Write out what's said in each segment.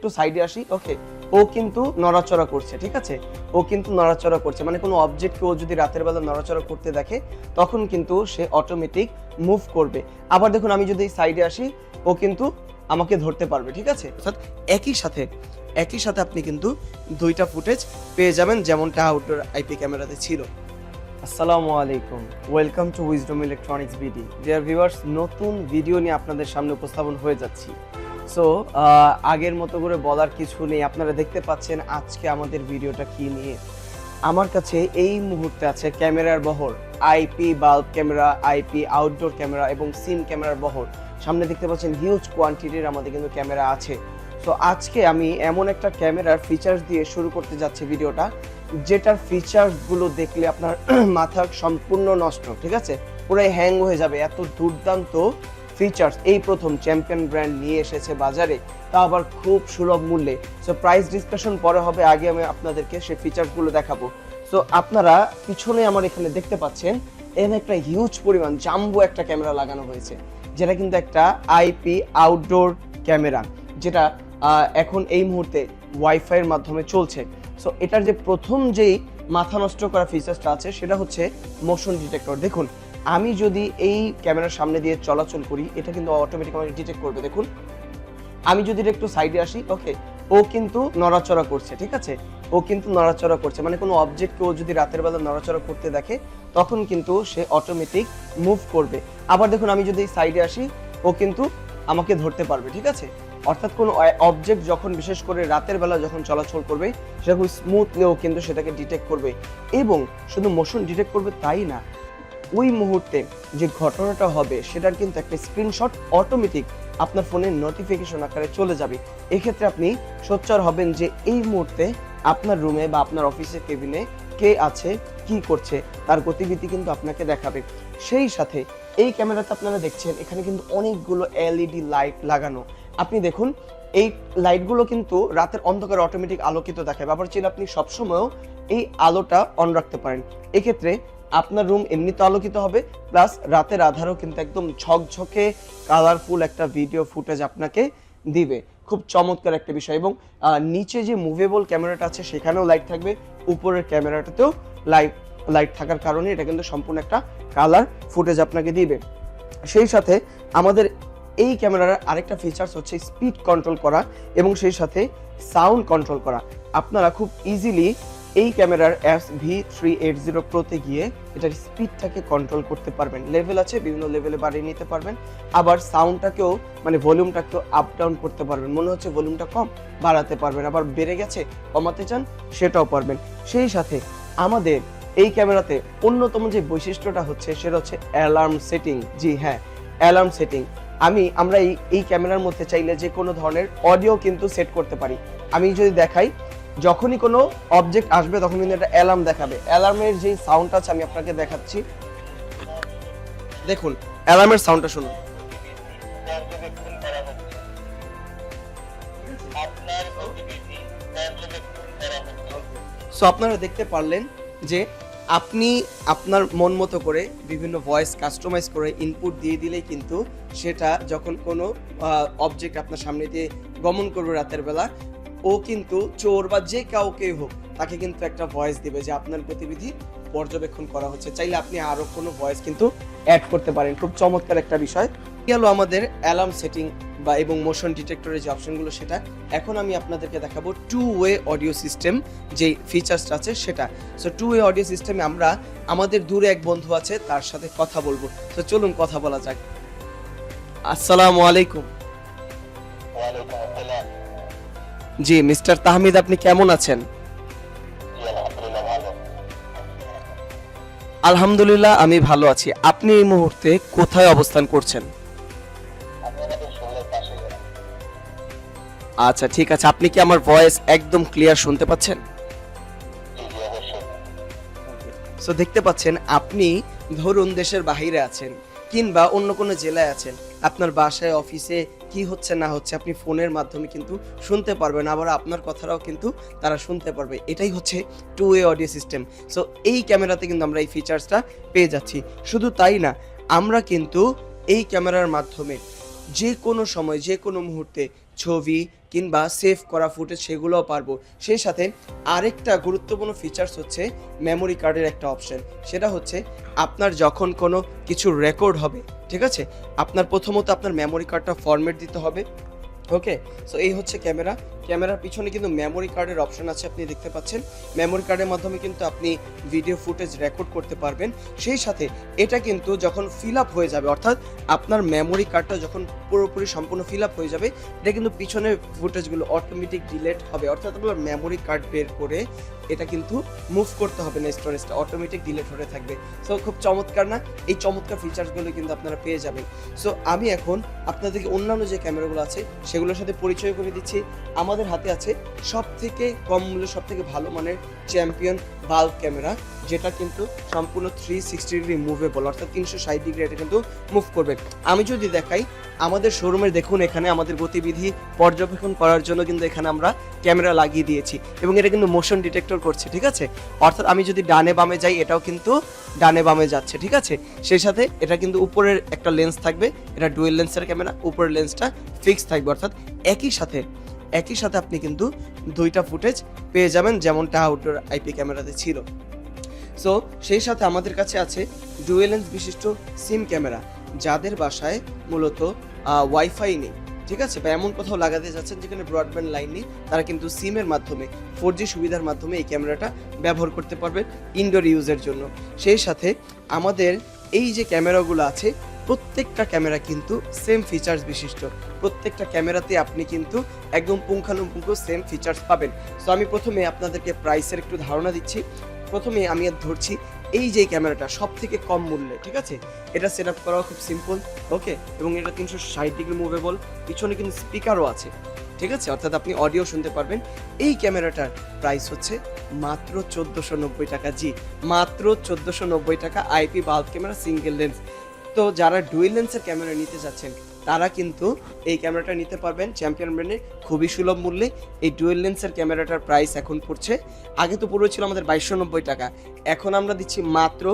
একটু সাইডে আসি ওকে ও কিন্তু নড়াচড়া করছে, ঠিক আছে? ও কিন্তু নড়াচড়া করছে মানে কোনো অবজেক্টকে ও যদি রাতের বেলা নড়াচড়া করতে দেখে, তখন কিন্তু সে অটোমেটিক মুভ করবে। আবার দেখুন, আমি যদি সাইডে আসি, ও কিন্তু আমাকে ধরতে পারবে, ঠিক আছে? অর্থাৎ একই সাথে একই সাথে আপনি কিন্তু দুইটা ফুটেজ পেয়ে যাবেন, যেমনটা আউটডোর আইপি ক্যামেরাতে ছিল। আসসালামু আলাইকুম। Welcome to Wisdom Electronics B D dear viewers নতুন ভিডিও নিয়ে আপনাদের সামনে উপস্থাপন হয়ে যাচ্ছি। সো আগের মতো করে বলার কিছু নেই। আপনারা দেখতে পাচ্ছেন আজকে আমাদের ভিডিওটা কি নিয়ে। আমার কাছে এই মুহূর্তে আছে ক্যামেরার বহর। IP bulb camera IP outdoor camera এবং সিন ক্যামেরার বহর। সামনে দেখতে পাচ্ছেন হিউজ কোয়ান্টিটির আমাদের কিন্তু ক্যামেরা আছে। সো আজকে আমি এমন একটা ক্যামেরার ফিচার্স দিয়ে শুরু করতে যাচ্ছি ভিডিওটা, যেটার ফিচার্সগুলো দেখলে আপনার মাথা সম্পূর্ণ নষ্ট, ঠিক আছে? পুরো হ্যাং হয়ে যাবে। এত দুর্দান্ত ফিচার্স এই প্রথম চ্যাম্পিয়ন ব্র্যান্ড নিয়ে এসেছে বাজারে, তা আবার খুব সুলভ মূল্যে। সো প্রাইস ডিসকাশন পরে হবে, আগে আমি আপনাদেরকে সেই ফিচার্সগুলো দেখাবো। সো আপনারা পিছনে আমার এখানে দেখতে পাচ্ছেন, এখানে একটা হিউজ পরিমাণ জাম্বো একটা ক্যামেরা লাগানো হয়েছে, যেটা কিন্তু একটা আইপি আউটডোর ক্যামেরা যেটা এখন এই মুহূর্তে ওয়াইফাইয়ের মাধ্যমে চলছে। সো এটার যে প্রথম যেই মাথা নষ্ট করা ফিচার্সটা আছে, সেটা হচ্ছে মোশন ডিটেক্টর দেখুন আমি যদি এই ক্যামেরার সামনে দিয়ে চলাচল করি, এটা কিন্তু অটোমেটিক আমাকে ডিটেক্ট করবে, দেখুন। আমি যদি একটু সাইডে আসি ওকে ও কিন্তু নড়াচড়া করছে, ঠিক আছে? ও কিন্তু নড়াচড়া করছে মানে কোনো অবজেক্টকে ও যদি রাতের বেলা নড়াচড়া করতে দেখে, তখন কিন্তু সে অটোমেটিক মুভ করবে। আবার দেখুন, আমি যদি সাইডে আসি, ও কিন্তু আমাকে ধরতে পারবে, ঠিক আছে? অর্থাৎ কোনো অবজেক্ট যখন বিশেষ করে রাতের বেলা যখন চলাচল করবে সেটা খুব স্মুথলি ও কিন্তু সেটাকে ডিটেক্ট করবে। এবং শুধু মোশন ডিটেক্ট করবে তাই না ওই মুহূর্তে যে ঘটনাটা হবে, সেটার কিন্তু একটা স্ক্রিনশট অটোমেটিক আপনার ফোনের নোটিফিকেশন আকারে চলে যাবে। এক্ষেত্রে আপনি সোচ্চার হবেন যে এই মুহূর্তে আপনার রুমে বা আপনার অফিসের কেবিনে কে আছে, কি করছে, তার গতিবিধি কিন্তু আপনাকে দেখাবে। সেই সাথে এই ক্যামেরাতে আপনারা দেখছেন, এখানে কিন্তু অনেকগুলো এলইডি লাইট লাগানো। আপনি দেখুন, এই লাইটগুলো কিন্তু রাতের অন্ধকারে অটোমেটিক আলোকিত দেখাবে আবার চাইলে আপনি সবসময়ও এই আলোটা অন রাখতে পারেন। এক্ষেত্রে আপনার রুম এমনিতে আলোকিত হবে প্লাস রাতের আধারও কিন্তু একদম ঝকঝকে কালারফুল একটা ভিডিও ফুটেজ আপনাকে দিবে। খুব চমৎকার একটা বিষয় এবং নিচে যে মুভেবল ক্যামেরাটা আছে, সেখানেও লাইট থাকবে, উপরের ক্যামেরাটাতেও লাইট লাইট থাকার কারণে এটা কিন্তু সম্পূর্ণ একটা কালার ফুটেজ আপনাকে দিবে। সেই সাথে আমাদের এই ক্যামেরার আরেকটা ফিচার্স হচ্ছে স্পিড কন্ট্রোল করা এবং সেই সাথে সাউন্ড কন্ট্রোল করা। আপনারা খুব ইজিলি এই ক্যামেরার apps V three eight zero প্রোতে গিয়ে এটার স্পিডটাকে কন্ট্রোল করতে পারবেন। লেভেল আছে, বিভিন্ন লেভেলে বাড়িয়ে নিতে পারবেন। আবার সাউন্ডটাকেও মানে ভলিউমটাকেও আপ ডাউন করতে পারবেন। মনে হচ্ছে ভলিউমটা কম, বাড়াতে পারবেন। আবার বেড়ে গেছে, কমাতে চান, সেটাও পারবেন। সেই সাথে আমাদের এই ক্যামেরাতে অন্যতম যে বৈশিষ্ট্যটা হচ্ছে, সেটা হচ্ছে অ্যালার্ম সেটিং জি হ্যাঁ অ্যালার্ম সেটিং আমি, আমরা এই এই ক্যামেরার মধ্যে চাইলে যে কোনো ধরনের অডিও কিন্তু সেট করতে পারি। আমি যদি দেখাই যখনই কোনো অবজেক্ট আসবে, তখন কিন্তু একটা অ্যালার্ম দেখাবে। অ্যালার্মের যেই সাউন্ড আছে, আমি আপনাকে দেখাচ্ছি। দেখুন অ্যালার্মের সাউন্ডটা শুনুন। সো আপনারা দেখতে পারলেন যে আপনি আপনার মন মতো করে বিভিন্ন ভয়েস কাস্টমাইজ করে ইনপুট দিয়ে দিলেই কিন্তু সেটা যখন কোনো অবজেক্ট আপনার সামনে দিয়ে গমন করবে রাতের বেলা ও কিন্তু চোর বা যে কাউকে হোক, তাকে কিন্তু একটা ভয়েস দিবে যে আপনার গতিবিধি পর্যবেক্ষণ করা হচ্ছে। চাইলে আপনি আরও কোনো ভয়েস কিন্তু অ্যাড করতে পারেন। খুব চমৎকার একটা বিষয়। গেল আমাদের অ্যালার্ম সেটিং বা এবং মোশন ডিটেক্টরের যে অপশনগুলো সেটা। এখন আমি আপনাদেরকে দেখাবো টু ওয়ে অডিও সিস্টেম যে ফিচার্সটা আছে, সেটা। সো টু ওয়ে অডিও সিস্টেমে আমরা, আমাদের দূরে এক বন্ধু আছে, তার সাথে কথা বলব। তো চলুন কথা বলা যাক। আসসালামু আলাইকুম। ওয়ালাইকুম আসসালাম। জি মিস্টার তাহমিদ আপনি কেমন আছেন? আলহামদুলিল্লাহ আমি ভালো আছি। আপনি এই মুহূর্তে কোথায় অবস্থান করছেন? আচ্ছা ঠিক আছে। আপনি কি আমার ভয়েস একদম ক্লিয়ার শুনতে পাচ্ছেন? সো দেখতে পাচ্ছেন আপনি ধরুন দেশের বাহিরে আছেন। কিংবা অন্য কোনো জেলায় আছেন, আপনার বাসায়, অফিসে কি হচ্ছে না হচ্ছে আপনি ফোনের মাধ্যমে কিন্তু শুনতে পারবেন, আবার আপনার কথাটাও কিন্তু তারা শুনতে পারবে। এটাই হচ্ছে two way audio system so এই ক্যামেরাতে কিন্তু আমরা এই ফিচার্সটা পেয়ে যাচ্ছি। শুধু তাই না, আমরা কিন্তু এই ক্যামেরার মাধ্যমে যে কোনো সময় যে কোনো মুহূর্তে ছবি কিংবা সেভ করা ফুটেজ সেগুলোও পারব। সেই সাথে আরেকটা গুরুত্বপূর্ণ ফিচার্স হচ্ছে মেমোরি কার্ডের একটা অপশন সেটা হচ্ছে আপনার যখন কোনো কিছু রেকর্ড হবে, ঠিক আছে? আপনার প্রথমত আপনার মেমোরি কার্ডটা ফরম্যাট দিতে হবে ওকে সো এই হচ্ছে ক্যামেরা ক্যামেরার পিছনে কিন্তু মেমোরি কার্ডের অপশন আছে, আপনি দেখতে পাচ্ছেন। মেমোরি কার্ডের মাধ্যমে কিন্তু আপনি ভিডিও ফুটেজ রেকর্ড করতে পারবেন। সেই সাথে এটা কিন্তু যখন ফিল আপ হয়ে যাবে, অর্থাৎ আপনার মেমোরি কার্ডটা যখন পুরোপুরি সম্পূর্ণ ফিল আপ হয়ে যাবে, এটা কিন্তু পিছনের ফুটেজগুলো অটোমেটিক ডিলেট হবে। অর্থাৎ আপনার মেমোরি কার্ড বের করে এটা কিন্তু মুভ করতে হবে না স্টোরেজটা অটোমেটিক ডিলেট হতে থাকবে। সো খুব চমৎকার না? এই চমৎকার ফিচার্সগুলো কিন্তু আপনারা পেয়ে যাবেন। সো আমি এখন আপনাদেরকে অন্যান্য যে ক্যামেরাগুলো আছে, সেগুলোর সাথে পরিচয় করে দিচ্ছি। আমাদের হাতে আছে সব থেকে কম মূল্য সব থেকে ভালো মানের চ্যাম্পিয়ন বাল্ব ক্যামেরা, যেটা কিন্তু সম্পূর্ণ থ্রি সিক্সটি ডিগ্রি মুভেবল অর্থাৎ তিনশো ষাট ডিগ্রি এটা কিন্তু মুভ করবে। আমি যদি দেখাই, আমাদের শোরুমের দেখুন এখানে আমাদের গতিবিধি পর্যবেক্ষণ করার জন্য কিন্তু এখানে আমরা ক্যামেরা লাগিয়ে দিয়েছি এবং এটা কিন্তু মোশন ডিটেক্টর করছে, ঠিক আছে? অর্থাৎ আমি যদি ডানে বামে যাই, এটাও কিন্তু ডানে বামে যাচ্ছে, ঠিক আছে? সেই সাথে এটা কিন্তু উপরের একটা লেন্স থাকবে, এটা ডুয়েল লেন্সের ক্যামেরা, উপরের লেন্সটা ফিক্স থাকবে, অর্থাৎ একই সাথে একই সাথে আপনি কিন্তু দুইটা ফুটেজ পেয়ে যাবেন যেমনটা আউটডোর আইপি ক্যামেরাতে ছিল। সো সেই সাথে আমাদের কাছে আছে ডুয়েল লেন্স বিশিষ্ট সিম ক্যামেরা যাদের বাসায় মূলত ওয়াইফাই নেই। ঠিক আছে? বা এমন কোথাও লাগাতে যাচ্ছেন যেখানে ব্রডব্যান্ড লাইন নেই, তারা কিন্তু সিমের মাধ্যমে ফোর জি সুবিধার মাধ্যমে এই ক্যামেরাটা ব্যবহার করতে পারবেন ইনডোর ইউজের জন্য। সেই সাথে আমাদের এই যে ক্যামেরাগুলো আছে প্রত্যেকটা ক্যামেরা কিন্তু সেম ফিচার্স বিশিষ্ট। প্রত্যেকটা ক্যামেরাতে আপনি কিন্তু একদম পুঙ্খানুপুঙ্খ সেম ফিচার্স পাবেন। সো আমি প্রথমে আপনাদেরকে প্রাইসের একটু ধারণা দিচ্ছি। প্রথমে আমি ধরছি এই যে ক্যামেরাটা সব থেকে কম মূল্যে, ঠিক আছে? এটা সেট আপ করাও খুব সিম্পল ওকে এবং এটা তিনশো ষাট ডিগ্রি মুভেবল পিছনে কিন্তু স্পিকারও আছে, ঠিক আছে? অর্থাৎ আপনি অডিও শুনতে পারবেন। এই ক্যামেরাটার প্রাইস হচ্ছে মাত্র চোদ্দোশো নব্বই টাকা, জি, মাত্র চোদ্দোশো নব্বই টাকা IP bulb camera single lens তো যারা ডুয়েল লেন্সের ক্যামেরা নিতে যাচ্ছেন, তারা কিন্তু এই ক্যামেরাটা নিতে পারবেন। চ্যাম্পিয়ন ব্র্যান্ডের খুবই সুলভ মূল্যে এই ডুয়েল লেন্সের ক্যামেরাটার প্রাইস এখন পড়ছে। আগে তো পুরো ছিল আমাদের বাইশশো নব্বই টাকা। এখন আমরা দিচ্ছি মাত্র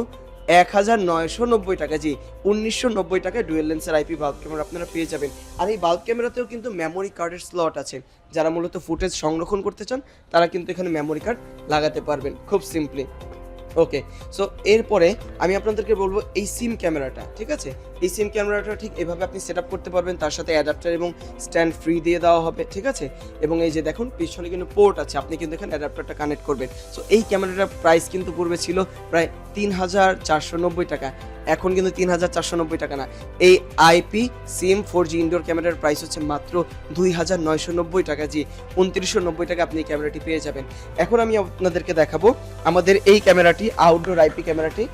এক হাজার নয়শো নব্বই টাকা। জি, উনিশশো নব্বই টাকায় ডুয়েল লেন্সের আইপি বাল্ব ক্যামেরা আপনারা পেয়ে যাবেন। আর এই বাল্ব ক্যামেরাতেও কিন্তু মেমোরি কার্ডের স্লট আছে। যারা মূলত ফুটেজ সংরক্ষণ করতে চান, তারা কিন্তু এখানে মেমোরি কার্ড লাগাতে পারবেন। খুব সিম্পলি ওকে সো এরপরে আমি আপনাদেরকে বলব এই সিম ক্যামেরাটা, ঠিক আছে? এই সিম ক্যামেরাটা ঠিক এভাবে আপনি সেট করতে পারবেন, তার সাথে অ্যাডাপ্টার এবং স্ট্যান্ড ফ্রি দিয়ে দেওয়া হবে, ঠিক আছে? এবং এই যে দেখুন, পিছনে কিন্তু পোর্ট আছে, আপনি কিন্তু এখানে অ্যাডাপ্টারটা কানেক্ট করবেন। সো এই ক্যামেরাটার প্রাইস কিন্তু পূর্বে ছিল প্রায় তিন হাজার চারশো নব্বই টাকা। এখন কিন্তু তিন হাজার চারশো নব্বই টাকা না। এই IP SIM four G indoor ক্যামেরার প্রাইস হচ্ছে মাত্র দুই হাজার নয়শো নব্বই টাকা জি। উনত্রিশশো নব্বই টাকা আপনি এই ক্যামেরাটি পেয়ে যাবেন। এখন আমি আপনাদেরকে দেখাবো আমাদের এই ক্যামেরাটি আউটডোর আইপি ক্যামেরাটি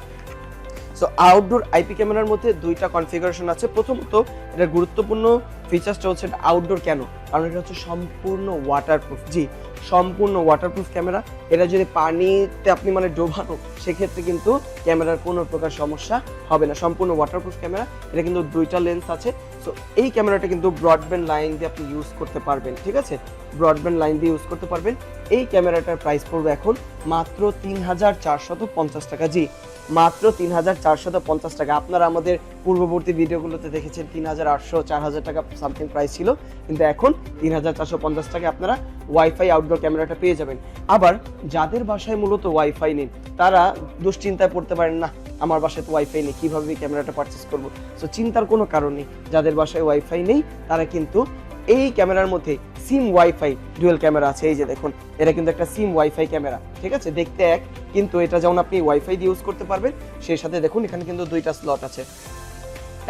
সো আউটডোর আইপি ক্যামেরার মধ্যে দুইটা কনফিগারেশন আছে। প্রথমত, এটা গুরুত্বপূর্ণ ফিচার্সটা হচ্ছে এটা আউটডোর কেন? কারণ এটা হচ্ছে সম্পূর্ণ ওয়াটারপ্রুফ জি, সম্পূর্ণ ওয়াটারপ্রুফ ক্যামেরা এটা যদি পানিতে আপনি মানে ডোবানো, সেক্ষেত্রে কিন্তু ক্যামেরার কোনো প্রকার সমস্যা হবে না। সম্পূর্ণ ওয়াটারপ্রুফ ক্যামেরা এটা কিন্তু দুইটা লেন্স আছে। সো এই ক্যামেরাটা কিন্তু ব্রডব্যান্ড লাইন দিয়ে আপনি ইউজ করতে পারবেন, ঠিক আছে? ব্রডব্যান্ড লাইন দিয়ে ইউজ করতে পারবেন। এই ক্যামেরাটার প্রাইস পড়বে এখন মাত্র তিন হাজার চারশত পঞ্চাশ টাকা। জি মাত্র তিন হাজার চারশত পঞ্চাশ টাকা। আপনারা আমাদের পূর্ববর্তী ভিডিওগুলোতে দেখেছেন তিন হাজার আটশো চার হাজার টাকা সামথিং প্রাইস ছিল। কিন্তু এখন তিন হাজার চারশো পঞ্চাশ টাকা আপনারা ওয়াইফাই আউটডোর ক্যামেরাটা পেয়ে যাবেন। আবার যাদের বাসায় মূলত ওয়াইফাই নেই, তারা দুশ্চিন্তায় পড়তে পারেন, না, আমার বাসায় তো ওয়াইফাই নেই, কীভাবে ক্যামেরাটা পারচেস করব? সো চিন্তার কোনো কারণ নেই। যাদের বাসায় ওয়াইফাই নেই, তারা কিন্তু এই ক্যামেরার মধ্যে সিম ওয়াইফাই ডুয়েল ক্যামেরা আছে, এই যে দেখুন, এটা কিন্তু একটা সিম ওয়াইফাই ক্যামেরা, ঠিক আছে? দেখতে এক, কিন্তু এটা যেমন আপনি ওয়াইফাই দিয়ে ইউজ করতে পারবেন, সেই সাথে দেখুন, এখানে কিন্তু দুইটা স্লট আছে।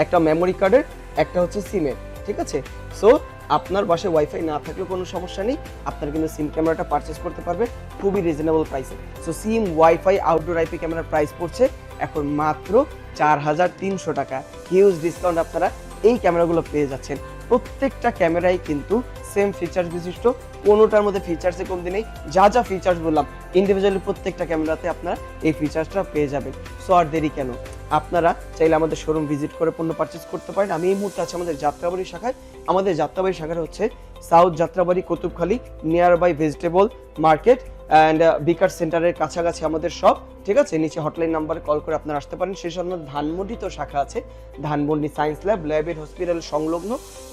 একটা মেমোরি কার্ডের একটা হচ্ছে সিমের ঠিক আছে? সো আপনার বাসায় ওয়াইফাই না থাকলেও কোনো সমস্যা নেই, আপনারা কিন্তু সিম ক্যামেরাটা পারচেস করতে পারবেন, খুবই রিজনেবল প্রাইসে so SIM WiFi outdoor IP ক্যামেরার প্রাইস পড়ছে এখন মাত্র চার হাজার তিনশো টাকা। হিউজ ডিসকাউন্ট আপনারা এই ক্যামেরাগুলো পেয়ে যাচ্ছেন। প্রত্যেকটা ক্যামেরাই কিন্তু সেম ফিচার্স বিশিষ্ট, কোনোটার মধ্যে ফিচার্সে কমতি নেই। যা যা ফিচার্স বললাম ইন্ডিভিজুয়ালি প্রত্যেকটা ক্যামেরাতে আপনারা এই ফিচার্সটা পেয়ে যাবেন। সো আর দেরি কেন? আপনারা চাইলে আমাদের শোরুম ভিজিট করে পণ্য পারচেস করতে পারেন। আমি এই মুহূর্তে আছি আমাদের যাত্রাবাড়ি শাখায়। আমাদের যাত্রাবাড়ি শাখাটা হচ্ছে south Jatrabari Kutubkhali near by vegetable market and বিকার সেন্টারের কাছাকাছি আমাদের সব ঠিক আছে? নিচে হটলাইন নাম্বারে কল করে আপনারা আসতে পারেন। সেই জন্য ধানমন্ডি তো শাখা আছে। ধানমন্ডি সায়েন্স ল্যাব ল্যাবের হসপিটাল সংলগ্ন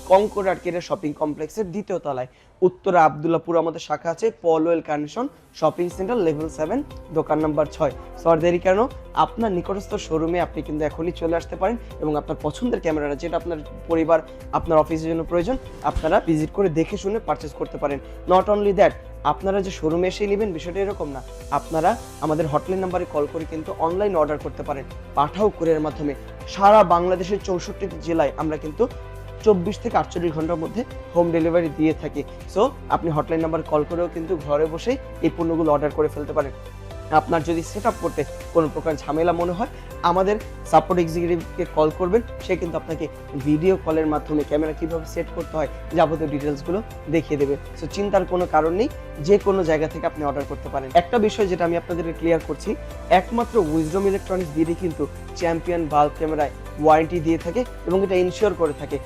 কঙ্কর আর্কেটের শপিং কমপ্লেক্সের দ্বিতীয় তলায়। উত্তরা আবদুল্লাপুর আমাদের শাখা আছে Polwell connection shopping centre level seven দোকান নাম্বার ছয়। সর দেরি কেন? আপনার নিকটস্থ শোরুমে আপনি কিন্তু এখনই চলে আসতে পারেন এবং আপনার পছন্দের ক্যামেরাটা, যেটা আপনার পরিবার, আপনার অফিসের জন্য প্রয়োজন, আপনারা ভিজিট করে দেখে শুনে পারচেস করতে পারেন। নট অনলি দ্যাট আপনারা যে শোরুমে এসে নেবেন, বিষয়টা এরকম না। আপনারা আমাদের হটলাইন নাম্বারে কল করে কিন্তু অনলাইন অর্ডার করতে পারেন। পাঠাও কুরিয়ার মাধ্যমে। সারা বাংলাদেশের চৌষট্টি জেলায় আমরা কিন্তু চব্বিশ থেকে আটচল্লিশ ঘণ্টার মধ্যে হোম ডেলিভারি দিয়ে থাকি। সো আপনি হটলাইন নাম্বার কল করেও কিন্তু ঘরে বসেই এই পণ্যগুলো অর্ডার করে ফেলতে পারেন। আপনার যদি সেট করতে কোনো প্রকার ঝামেলা মনে হয় আমাদের সাপোর্ট এক্সিকিউটিভকে কল করবেন, সে কিন্তু আপনাকে ভিডিও কলের মাধ্যমে ক্যামেরা কীভাবে সেট করতে হয় যাবতীয় ডিটেলসগুলো দেখিয়ে দেবে। সো চিন্তার কোনো কারণ নেই, যে কোনো জায়গা থেকে আপনি অর্ডার করতে পারেন। একটা বিষয় যেটা আমি আপনাদেরকে ক্লিয়ার করছি, একমাত্র উইজডম ইলেকট্রনিক্স দিয়ে কিন্তু চ্যাম্পিয়ন বাল্ব ক্যামেরায় ওয়ারেন্টি দিয়ে থাকে এবং এটা ইনশিওর করে থাকে।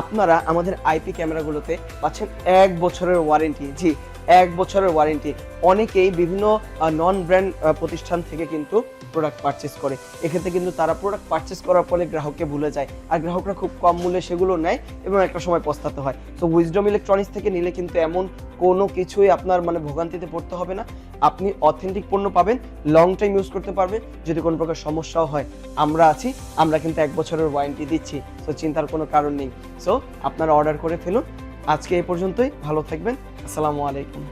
আপনারা আমাদের আইপি ক্যামেরাগুলোতে পাচ্ছেন এক বছরের ওয়ারেন্টি জি এক বছরের ওয়ারেন্টি অনেকেই বিভিন্ন নন ব্র্যান্ড প্রতিষ্ঠান থেকে কিন্তু প্রোডাক্ট পারচেস করে। এক্ষেত্রে কিন্তু তারা প্রোডাক্ট পারচেস করার ফলে গ্রাহককে ভুলে যায়। আর গ্রাহকরা খুব কম মূল্যে সেগুলো নেয় এবং একটা সময় পস্তাতে হয়। তো উইজডম ইলেকট্রনিক্স থেকে নিলে কিন্তু এমন কোনো কিছুই আপনার মানে ভোগান্তিতে পড়তে হবে না। আপনি অথেন্টিক পণ্য পাবেন লং টাইম ইউজ করতে পারবেন, যদি কোনো প্রকার সমস্যাও হয়। আমরা আছি, আমরা কিন্তু এক বছরের ওয়ারেন্টি দিচ্ছি, তো চিন্তার কোনো কারণ নেই। সো আপনারা অর্ডার করে ফেলুন। আজকে এই পর্যন্তই, ভালো থাকবেন। আসসালামু আলাইকুম।